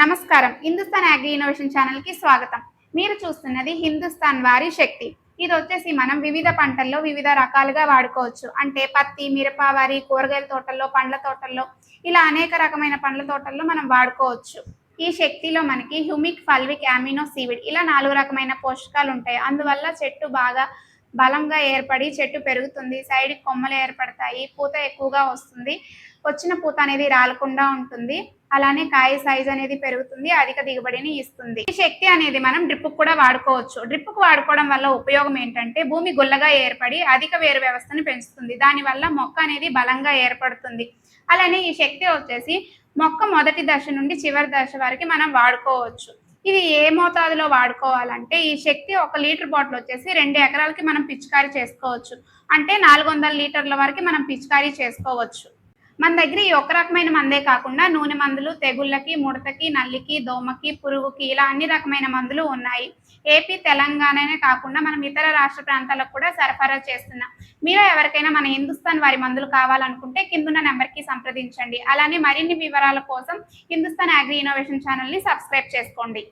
నమస్కారం. Hindustan agri innovation ఛానల్కి స్వాగతం. మీరు చూస్తున్నది హిందుస్థాన్ వారి శక్తి. ఇది వచ్చేసి మనం వివిధ పంటల్లో వివిధ రకాలుగా వాడుకోవచ్చు. అంటే పత్తి మిరప వరి కూరగాయల తోటల్లో పండ్ల తోటల్లో ఇలా అనేక రకమైన పండ్ల తోటల్లో మనం వాడుకోవచ్చు. ఈ శక్తిలో మనకి హ్యూమిక్ ఫల్విక్ అమినో సీవిడ్ ఇలా నాలుగు రకమైన పోషకాలు ఉంటాయి. అందువల్ల చెట్టు బాగా బలంగా ఏర్పడి చెట్టు పెరుగుతుంది. సైడ్ కొమ్మలు ఏర్పడతాయి. పూత ఎక్కువగా వస్తుంది. వచ్చిన పూత అనేది రాలకుండా ఉంటుంది. అలానే కాయ సైజ్ అనేది పెరుగుతుంది అధిక దిగుబడిని ఇస్తుంది. ఈ శక్తి అనేది మనం డ్రిప్ కూడా వాడుకోవచ్చు. డ్రిప్కు వాడుకోవడం వల్ల ఉపయోగం ఏంటంటే భూమి గుల్లగా ఏర్పడి అధిక వేరు వ్యవస్థను పెంచుతుంది. దానివల్ల మొక్క అనేది బలంగా ఏర్పడుతుంది. అలానే ఈ శక్తి వచ్చేసి మొక్క మొదటి దశ నుండి చివరి దశ వరకు మనం వాడుకోవచ్చు. ఇది ఏ మోతాదులో వాడుకోవాలంటే ఈ శక్తి ఒక లీటర్ బాటిల్ వచ్చేసి రెండు ఎకరాలకి మనం పిచికారీ చేసుకోవచ్చు. అంటే నాలుగు వందల లీటర్ల వరకు మనం పిచికారీ చేసుకోవచ్చు. మన దగ్గర ఈ ఒక్క రకమైన మందే కాకుండా నూనె మందులు తెగుళ్ళకి ముడతకి నల్లికి దోమకి పురుగుకి ఇలా అన్ని రకమైన మందులు ఉన్నాయి. ఏపీ తెలంగాణనే కాకుండా మనం ఇతర రాష్ట్ర ప్రాంతాలకు కూడా సరఫరా చేస్తున్నాం. మీరు ఎవరికైనా మన హిందుస్థాన్ వారి మందులు కావాలనుకుంటే కిందున్న నెంబర్కి సంప్రదించండి. అలానే మరిన్ని వివరాల కోసం హిందుస్థాన్ అగ్రి ఇన్నోవేషన్ ఛానల్ని సబ్స్క్రైబ్ చేసుకోండి.